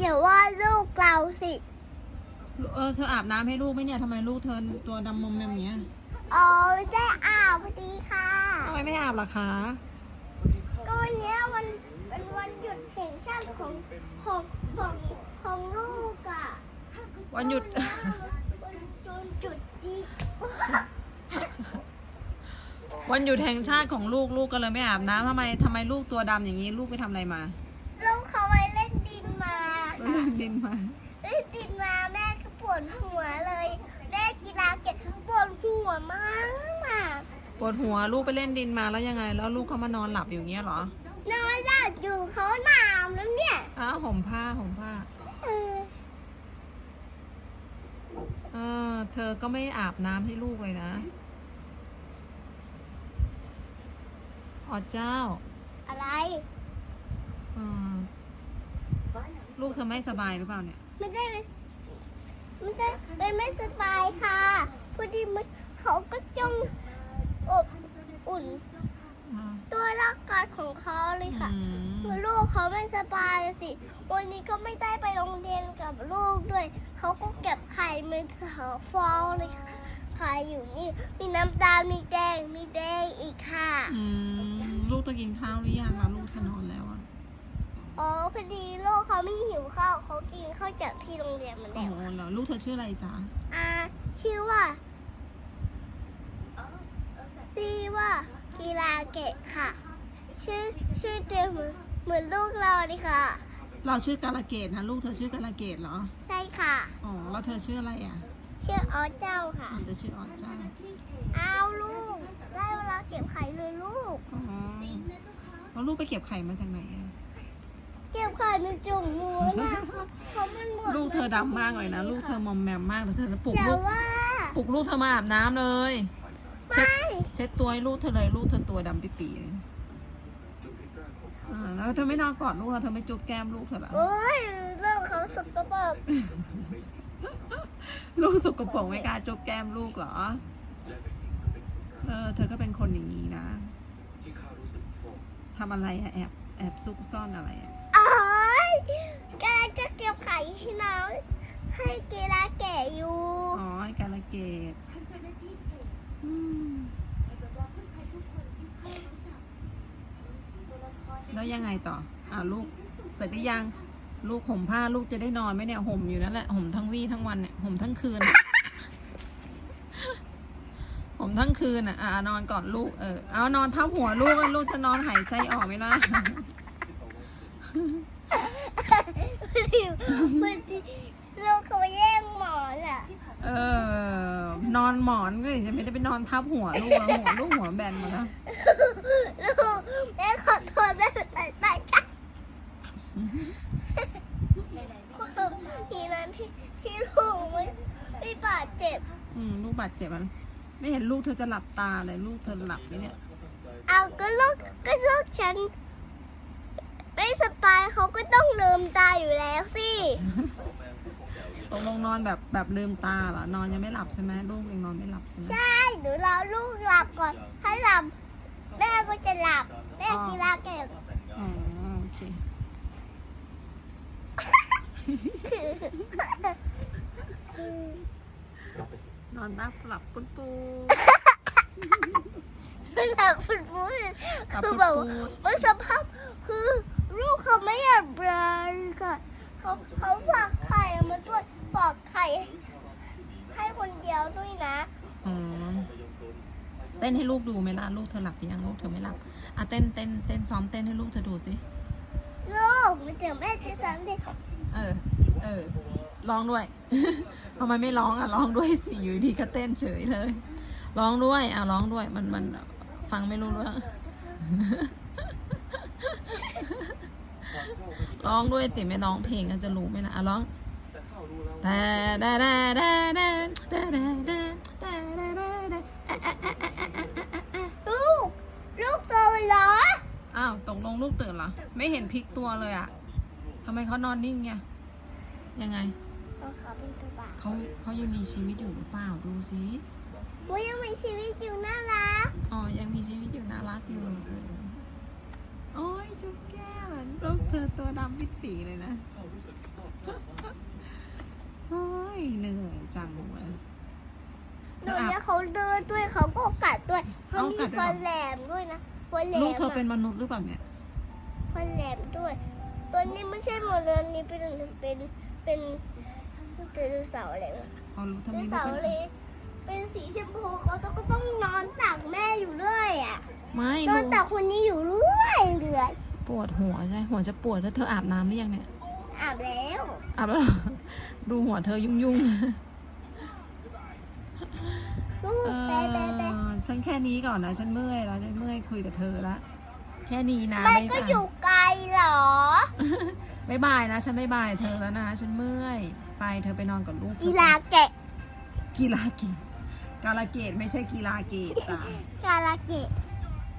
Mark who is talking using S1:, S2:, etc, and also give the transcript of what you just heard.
S1: อย่าว่าลูกเราสิ
S2: เออเธออาบน้ำให้ลูกไหมเนี่ยทำไมลูกเธอตัวดำมอมแมมอย่างเงี้ย
S1: อ๋อไม่ได้อาบพอดีค่ะ
S2: ทำไมไม่อาบล่ะคะ
S1: ก็วันเนี้ยวันเป็นวันหยุดแห่งชาติของของของของลูกอะ
S2: วันหยุด
S1: วันจุดจุดจี
S2: วันหยุดแห่งชาติของลูกลูกก็เลยไม่อาบน้ำทำไมทำไมลูกตัวดำอย่างนี้ลูกไปทำอะไรมา
S1: ลูกเขาไปเล่นดินมา
S2: ไป
S1: ค่ะ
S2: เล่นดินมา
S1: เล่นดินมาแม่ก็ปวดหัวเลย แม่กีฬาเก็บปวดหัวมากมาก
S2: ปวดหัวลูกไปเล่นดินมาแล้วยังไง แล้วลูกเขามานอนหลับอยู่อย่างเงี้ยเหรอ
S1: นอนหลับอยู่เขาหนาวแล้วเนี่ย
S2: อ้าวห่มผ้าห่มผ้า
S1: เออ
S2: เออ เธอก็ไม่อาบน้ำให้ลูกเลยนะอ๋อเจ้า
S1: อะไร
S2: เออ ลูกเธอไม่สบายหรือเปล่าเนี่ย
S1: ไม่ได้เลยไม่ได้ไม่ไม่สบายค่ะพอดีมันเขาก็จ้องอบอุ่น
S2: อ่า
S1: ตัวร่างกายของเขาเลยค่ะ
S2: อืม
S1: ลูกเขาไม่สบายสิ วันนี้ก็ไม่ได้ไปโรงเรียนกับลูกด้วย เขาก็เก็บไข่มือเขาฟองเลยค่ะ ไข่อยู่นี่ มีน้ำตาล มีแดง มีแดงอีกค่ะ
S2: อืม ลูกต้องกินข้าวหรือยังล่ะลูกเธอนอนแล้วอะ
S1: อ๋อพอดีลูกเขาไม่หิวข้าวเขากินข้าวจากที่โรงเรียนมา
S2: โอ้
S1: แล้ว
S2: โหเหรอลูกเธอชื่ออะไรจ๊ะ
S1: อ่าชื่อว่าชื่อว่ากีฬาเกตค่ะ ชื่อชื่อเต็มเหมือนเหมือนลูกเราเลยค่ะ
S2: เราชื่อกาลเกตนะลูกเธอชื่อกาลเกตเหรอ
S1: ใช่ค่ะ
S2: อ๋อแล้วเธอชื่ออะไรอะ
S1: ชื่ออ๋อเจ้าค่ะ
S2: อ๋อเธอชื่อออจ้า
S1: เอาลูก ได้เวลาเก็บไข่เลยลูก
S2: อ๋อแล้วลูกไปเก็บไข่มาจากไหนอะ
S1: เก็บไข่ในจุ่มหนูนะครับเขามันหมด
S2: ลูกเธอดำมากเลยนะลูกเธอมอมแมมมากเลยเธอจะปลุก
S1: แต่
S2: ลูก
S1: ว่า
S2: ปลุกลูกเธอมาอาบน้ำเลย เช็ด
S1: ไม่
S2: เช็ดตัวให้ลูกเธอเลยลูกเธอตัวดำปีๆเลยอ่าแล้วเธอไม่นอนกอดลูกแล้วเธอไม่จุ๊บแก้มลูกเธอเหรอ
S1: โอ้ยลูกเขาสกปรก
S2: ลูกสุกปรกไม่กล้าจุ๊บแก้มลูกเหรอ เออ เธอก็เป็นคนอย่างนี้นะทำอะไรอะแอบแอบซุกซ่อนอะไรอะ
S1: โอ้ยแกจะเก็บไข่ให้น้องให้กีฬาแก่อยู่
S2: อ๋อไอ้กาลเกตอืมแล้วยังไงต่ออ่าลูกเสร็จหรือยัง ลูกห่มผ้าลูกจะได้นอนไหมเนี่ยห่มอยู่นั่นแหละห่มทั้งวี่ทั้งวันเนี่ยห่มทั้งคืน ห่มทั้งคืนอะอ่านอนก่อนลูกเออเอานอนทับหัวลูกอะลูกจะนอนหายใจออกไหมล่ะ
S1: พอดีพอดีลูกเขาแย่งหมอนอะ
S2: เอ อนอนหมอนก็จะไม่ได้ไปนอนทับหัวลูกอะหัวลูกหัวแบนหมดแล้ว
S1: ลูกแม่ขอโทษแม่แต่แต่กันทีนั้นที่ที่ลูกไม่ไม่บาดเจ็บ
S2: อืมลูกบาดเจ็บมัน ไม่เห็นลูกเธอจะหลับตาเลยลูกเธอหลับไหมเนี่ย
S1: เอาก็ลูกก็ลูกฉัน ไม่สบายเขาก็ต้องลืมตาอยู่แล้วสิ
S2: ตกลงนอนแบบแบบลืมตาเหรอนอนยังไม่หลับใช่ไหมลูกยังนอนไม่หลับใช่ไหม
S1: ใช่หนูรอลูกหลับก่อน ถ้าหลับแม่ก็จะหลับ แม่กีฬาเก่ง
S2: อ๋อโอเคนอนนับหลับปุ้นปู
S1: หลับฟุดฟูด
S2: หลับ
S1: คือ
S2: ฟุด
S1: แบบ
S2: ฟูด
S1: ว่าสภาพคือลูกเขาไม่อยากเบลนค่ะเขาเขาฝากไข่มาด้วย ฝากไข่ ให้คนเดียวด้วยนะ
S2: อ๋อ เต้นให้ลูกดูไหมล่ะ ลูกเธอหลับหรือยังลูกเธอไม่หลับ อะเต้นเต้นเต้นซ้อมเต้นให้ลูกเธอดูสิ
S1: ลูกมันเดี๋ยวแม่จะสอนเด็ก
S2: เออ เออ ร้องด้วย ทำไมไม่ร้องอะร้องด้วยสิ อยู่ดีก็เต้นเฉยเลย ร้องด้วย อะร้องด้วย มันมันฟังไม่รู้เรื่อง ร้องด้วยติไม่ร้องเพลงอะจะรู้ไหมนะอะร้อง แต่แต่แต่แต่แต่แต่แต่แต่แต่แต่แต่
S1: ลูก ลูกโตเหรอ
S2: อ้าวตกลงลูกตื่นเหรอ ไม่เห็นพลิกตัวเลยอะทำไมเขานอนนิ่งไงยังไง
S1: เขาขอเป็นกระบะ
S2: เขาเขายังมีชีวิตอยู่หรือเปล่าดูสิ
S1: ว่ายังมีชีวิตอยู่น่ารัก
S2: อ๋อ ยังมีชีวิตอยู่น่ารักอยู่เออโอ้ยจุ๊บแก้มลูกเธอตัวดำปิดปีเลยนะ
S1: มี
S2: กัดด้วย
S1: ฟั
S2: เหร
S1: น
S2: อ
S1: แหลมด้วยนะฟันแหลม
S2: ลูกเธอเป็น
S1: อะ
S2: มนุษย์หรือเปล่าเนี่ย
S1: ฟันแหลมด้วย ตัวนี้ไม่ใช่หมดเลยอันนี้เป็นเป็นเป็นเป็นไดโนเสาร์อะไรนะ
S2: อ๋อเธอ
S1: ได
S2: มี
S1: โน
S2: ลูก
S1: เสาร์
S2: เป็น
S1: เลยเป็นสีชมพูเขาก็ต้องนอนตักแม่อยู่เรื่อยอะ
S2: ไม่
S1: นอ
S2: ลู
S1: น
S2: ก
S1: ตักคนนี้อยู่เรื่อยเรื่อย
S2: ปวดหัวใช่ หัวจะปวดแล้วเธออาบน้ำหรือยังเนี่ย
S1: อาบแล้ว
S2: อาบแล้วเหรอดูหัวเธอยุ่งยุ่ง
S1: ลูก
S2: ๆเอ
S1: แป๊ะแป๊ะแป๊ะ
S2: อ ฉันแค่นี้ก่อนนะ ฉันเมื่อยแล้วฉันเมื่อยคุยกับเธอละแค่นี้นะ
S1: มัน
S2: บ๊าย
S1: ก็
S2: บาย
S1: อยู่ไกลเหรอ
S2: บ๊ายบายนะ ฉันบ๊ายบายเธอแล้วนะ ฉันเมื่อย ไปเธอไปนอนกับลูกเธอ
S1: กีฬาแกะ
S2: กีฬาเกตกาลาเกตไม่ใช่กีฬาเกตจ้ะ
S1: กาลาเกะ